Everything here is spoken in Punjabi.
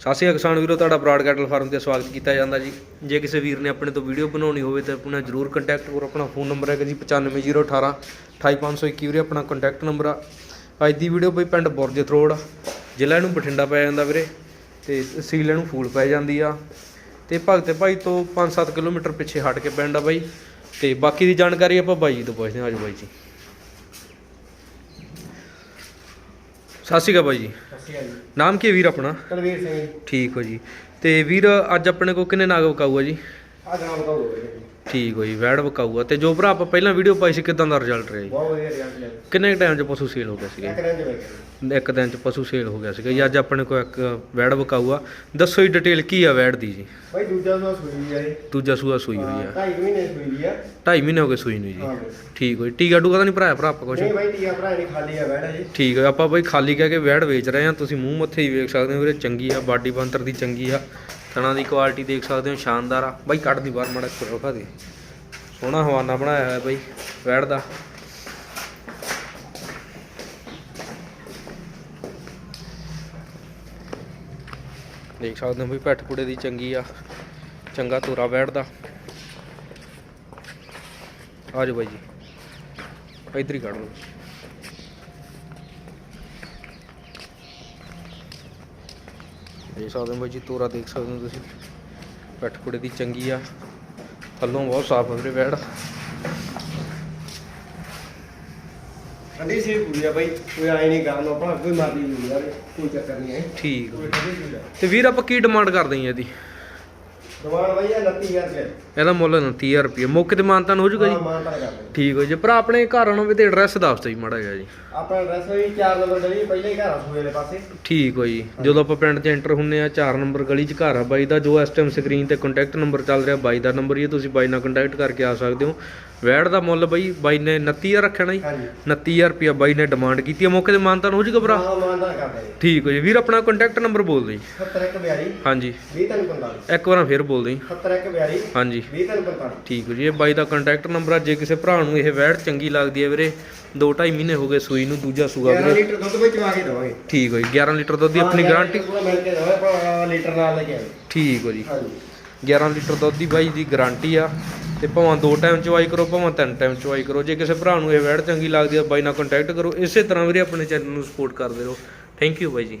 ਸਤਿ ਸ਼੍ਰੀ ਅਕਾਲ ਕਿਸਾਨ ਵੀਰੋ, ਤੁਹਾਡਾ ਬਰਾਡ ਕੈਟਲ ਫਾਰਮ ਤੇ ਸਵਾਗਤ ਕੀਤਾ ਜਾਂਦਾ ਜੀ। ਜੇ ਕਿਸੇ ਵੀਰ ਨੇ ਆਪਣੇ ਤੋਂ ਵੀਡੀਓ ਬਣਾਉਣੀ ਹੋਵੇ ਤਾਂ ਆਪਣਾ ਜਰੂਰ ਕੰਟੈਕਟ ਕਰੋ। ਆਪਣਾ ਫੋਨ ਨੰਬਰ ਹੈਗਾ ਜੀ 95018 28521 ਵੀਰੇ ਆਪਣਾ ਕੰਟੈਕਟ ਨੰਬਰ ਆ। ਅੱਜ ਦੀ ਵੀਡੀਓ ਬਈ ਪਿੰਡ ਬੁਰਜ ਥਰੋੜ ਜ਼ਿਲ੍ਹਾ ਨੂੰ ਬਠਿੰਡਾ ਪੈ ਜਾਂਦਾ ਵੀਰੇ, ਤੇ ਤਹਿਸੀਲ ਨੂੰ ਫੂਲ ਪੈ ਜਾਂਦੀ ਆ। ਤੇ ਭਗਤੇ ਭਾਈ ਤੋਂ 5-7 ਕਿਲੋਮੀਟਰ ਪਿੱਛੇ ਹਟ ਕੇ ਪਿੰਡ ਆ ਬਾਈ। ਤੇ ਬਾਕੀ ਦੀ ਜਾਣਕਾਰੀ ਆਪਾਂ ਬਾਈ ਜੀ ਤੋਂ ਪੁੱਛਦੇ ਹਾਂ। ਆਜੋ ਬਾਈ ਜੀ। ਸਤਿ ਸ਼੍ਰੀ ਅਕਾਲ ਬਾਈ ਜੀ। ਨਾਮ ਕੀ ਹੈ ਵੀਰ ਆਪਣਾ? ਤਲਵੀਰ ਸਿੰਘ। ਜੀ ਠੀਕ ਹੋ ਜੀ। ਤੇ ਵੀਰ ਅੱਜ ਆਪਣੇ ਕੋਲ ਕਿੰਨੇ ਨਾਗ ਵਕਾਊ ਆ ਜੀ? ਆ ਜਨਾਬ ਬਤਾਓ ਜੀ ਠੀਕ ਹੋ ਜੀ ਵੈੜ ਵਕਾਊ ਆ। ਤੇ ਜੋ ਭਰਾ ਆਪਾਂ ਪਹਿਲਾਂ ਵੀਡੀਓ ਪਾਈ ਸੀ ਕਿਦਾਂ ਦਾ ਰਿਜ਼ਲਟ ਰਿਹਾ ਜੀ? ਬਹੁਤ ਵਧੀਆ ਰਿਜ਼ਲਟ ਲਿਆ ਕਿੰਨੇ ਟਾਈਮ 'ਚ ਪਸ਼ੂ ਸੇਲ ਹੋ ਗਿਆ ਸੀਗਾ? ਇੱਕ ਦਿਨ ਚ ਵੇਖਿਆ ਇੱਕ ਦਿਨ 'ਚ ਪਸ਼ੂ ਸੇਲ ਹੋ ਗਿਆ ਸੀਗਾ ਜੀ। ਅੱਜ ਆਪਣੇ ਕੋਲ ਇੱਕ ਵੈੜ ਵਕਾਊ ਆ। ਦੱਸੋ ਜੀ ਡਿਟੇਲ ਕੀ ਆ ਵੈੜ ਦੀ ਜੀ? ਬਾਈ ਦੂਜਾ ਸੂਆ ਸੂਈ ਆ ਇਹ ਦੂਜਾ ਸੂਆ ਸੂਈ ਹੋਈ ਆ। ਢਾਈ ਕੁ ਮਹੀਨੇ ਸੂਈ ਆ। 2.5 ਮਹੀਨੇ ਹੋ ਗਏ ਸੂਈ ਨੂੰ ਜੀ। ਹਾਂ ਬਈ। ਠੀਕ ਹੋ ਜੀ ਟੀਕਾ ਟੂਕਾ ਤਾਂ ਨਹੀਂ ਭਰਾਇਆ ਭਰਾ ਆਪਾਂ ਕੁਛ? ਨਹੀਂ ਬਾਈ ਟੀਆ ਭਰਾ ਨਹੀਂ ਖਾਲੀ ਆ ਬੈਠਾ ਜੀ। ਠੀਕ ਹੈ ਆਪਾਂ ਬਈ ਖਾਲੀ ਕਹਿ ਕੇ ਵੈੜ ਵੇਚ ਰਹੇ ਆ। ਤੁਸੀਂ ਮੂੰਹ ਮੱਥੇ ਹੀ ਵੇਖ ਸਕਦੇ ਹੋ ਵੀਰੇ ਚੰਗੀ ਆ। ਬਾਡੀ ਬੰਤਰ ਦੀ ਚੰਗੀ ਆ। ਥਣਾ ਦੀ ਕੁਆਲਿਟੀ ਦੇਖ ਸਕਦੇ ਹੋ, ਸ਼ਾਨਦਾਰ ਆ। ਬਾਈ, ਕੱਢ ਦੀ ਬਾਹਰ, ਮਾੜਾ ਕਰੋ ਦੇ। ਸੋਹਣਾ ਹਵਾਨਾ ਬਣਾਇਆ ਹੋਇਆ ਬਾਈ, ਵੈੜ ਦਾ। ਦੇਖ ਸਕਦੇ ਹੋ ਬਈ ਪੈਠ ਪੁੜੇ ਦੀ ਚੰਗੀ ਆ, ਚੰਗਾ ਧੂਰਾ ਵੈੜ ਦਾ। ਆ ਜਾਓ ਬਾਈ ਜੀ, ਇੱਧਰ ਹੀ ਕੱਢ ਲਓ। ਦੇਖ ਸਕਦੇ ਹੋ ਬਾਈ ਜੀ ਤੋਰਾ ਦੇਖ ਸਕਦੇ ਹੋ ਤੁਸੀਂ। ਪੁੜੇ ਦੀ ਚੰਗੀ ਆ। ਥੱਲੋਂ ਬਹੁਤ ਸਾਫ਼ ਆ ਵੀਰੇ ਵੈੜ ਠੰਡੀ ਸੀ ਪੂਰੀ ਆ ਬਾਈ। ਕੋਈ ਆਈ ਨਹੀਂ ਗਾਮ ਆਪਣਾ ਕੋਈ ਮਾਰਦੀ ਨਹੀਂ ਯਾਰ ਕੋਈ ਚੱਕਰ ਨਹੀਂ ਹੈ। ਠੀਕ ਆ। ਤੇ ਵੀਰ ਆਪਾਂ ਕੀ ਡਿਮਾਂਡ ਕਰਦੇ ਹਾਂ ਇਹਦੀ? ਦਵਾਨ ਬਾਈ ਆ 29000 ਰੁਪਏ। ਇਹਦਾ ਮੁੱਲ 29000 ਰੁਪਏ ਮੌਕੇ ਤੇ ਮਾਨਤਾਨ ਹੋ ਜਾਊਗਾ ਜੀ? ਮਾਨ ਤਾਂ ਕਰਦੇ। ਠੀਕ ਹੋ ਜੀ। ਭਰਾ ਆਪਣੇ ਘਰ ਆਉਣਾ ਵੀ ਤੇ ਐਡਰੈਸ ਦੱਸ ਦਿਓ ਜੀ ਮਾੜਾ ਜਿਹਾ ਜੀ। ਆਪਣਾ ਐਡਰੈਸ ਵੀ 4 ਨੰਬਰ ਗਲੀ ਪਹਿਲੇ ਹੀ ਘਰ ਆ ਸੂਏ ਪਾਸੇ। ਠੀਕ ਹੋ ਜੀ। ਜਦੋਂ ਆਪਾਂ ਪਿੰਡ 'ਚ ਐਂਟਰ ਹੁੰਨੇ ਆ 4 ਨੰਬਰ ਗਲੀ 'ਚ ਘਰ ਆ ਬਾਈ ਦਾ। ਜੋ ਇਸ ਟਾਈਮ ਸਕਰੀਨ ਤੇ ਕੰਟੈਕਟ ਨੰਬਰ ਚੱਲ ਰਿਹਾ ਬਾਈ ਦਾ ਨੰਬਰ ਹੀ ਹੈ ਤੁਸੀਂ ਬਾਈ ਨਾਲ ਕੰਟੈਕਟ ਕਰਕੇ ਆ ਸਕਦੇ ਹੋ। ਵੈੜ ਦਾ ਮੁੱਲ ਬਾਈ ਬਾਈ ਨੇ 29000 ਰੱਖਣਾ ਜੀ? ਹਾਂਜੀ। 29000 ਰੁਪਏ ਬਾਈ ਨੇ ਡਿਮਾਂਡ ਕੀਤੀ ਹੈ ਮੌਕੇ ਤੇ ਮਾਨਤਾਨ ਹੋ ਜਾਊਗਾ ਭਰਾ? ਹਾਂ ਮਾਨ ਤਾਂ ਕਰਦੇ। ਜੀ ਠੀਕ ਹੋ ਜੀ। ਵੀਰ ਆਪਣਾ ਕੰਟੈਕਟ ਨੰਬਰ ਬੋਲ ਦਿਓ ਜੀ। 7142 ਹਾਂਜੀ। 2045 ਇੱਕ ਵਾਰ ਫੇਰ ਬੋਲ ਦਿਓ ਜੀ। 7142 ਹਾਂਜੀ। 2045 ਠੀਕ ਹੋ ਜੀ ਇਹ ਬਾਈ ਦਾ ਕੰਟੈਕਟ ਨੰਬਰ ਆ ਜੇ ਕਿਸੇ ਭਰਾ ਨੂੰ ਇਹ ਵੈੜ ਚੰਗੀ ਲੱਗਦੀ ਹੈ ਵੀਰੇ 2.5 ਮਹੀਨੇ ਹੋ ਗਏ ਸੂਈ ਨੂੰ ਦੂਜਾ ਸੂਆ 11 ਵੀਰੇ। ਲੀਟਰ ਦੁੱਧ ਵਿੱਚ ਚਵਾ ਕੇ ਦਵਾਂਗੇ। ਠੀਕ ਹੋ ਜੀ 11 ਲੀਟਰ ਦੁੱਧ ਦੀ ਆਪਣੀ ਗਾਰੰਟੀ ਪੂਰਾ ਮਿਲ ਕੇ ਦਵਾਂਗੇ ਲੀਟਰ ਨਾਲ ਲੈ ਕੇ ਆਵੇ ਠੀਕ ਹੋ ਜੀ। ਹਾਂਜੀ। 11 ਲੀਟਰ ਦੁੱਧ ਦੀ ਬਾਈ ਦੀ ਗਾਰੰਟੀ ਆ ਤੇ ਭਾਵੇਂ ਦੋ ਟਾਈਮ ਚਵਾਈ ਕਰੋ ਭਾਵੇਂ ਤਿੰਨ ਟਾਈਮ ਚਵਾਈ ਕਰੋ ਜੇ ਕਿਸੇ ਭਰਾ ਨੂੰ ਇਹ ਵੈੜ ਚੰਗੀ ਲੱਗਦੀ ਆ ਬਾਈ ਨਾਲ ਕੰਟੈਕਟ ਕਰੋ ਇਸੇ ਤਰ੍ਹਾਂ ਵੀਰੇ ਆਪਣੇ ਚੈਨਲ ਨੂੰ ਸਪੋਰਟ ਕਰਦੇ ਰਹੋ। ਥੈਂਕ ਯੂ ਬਾਈ ਜੀ।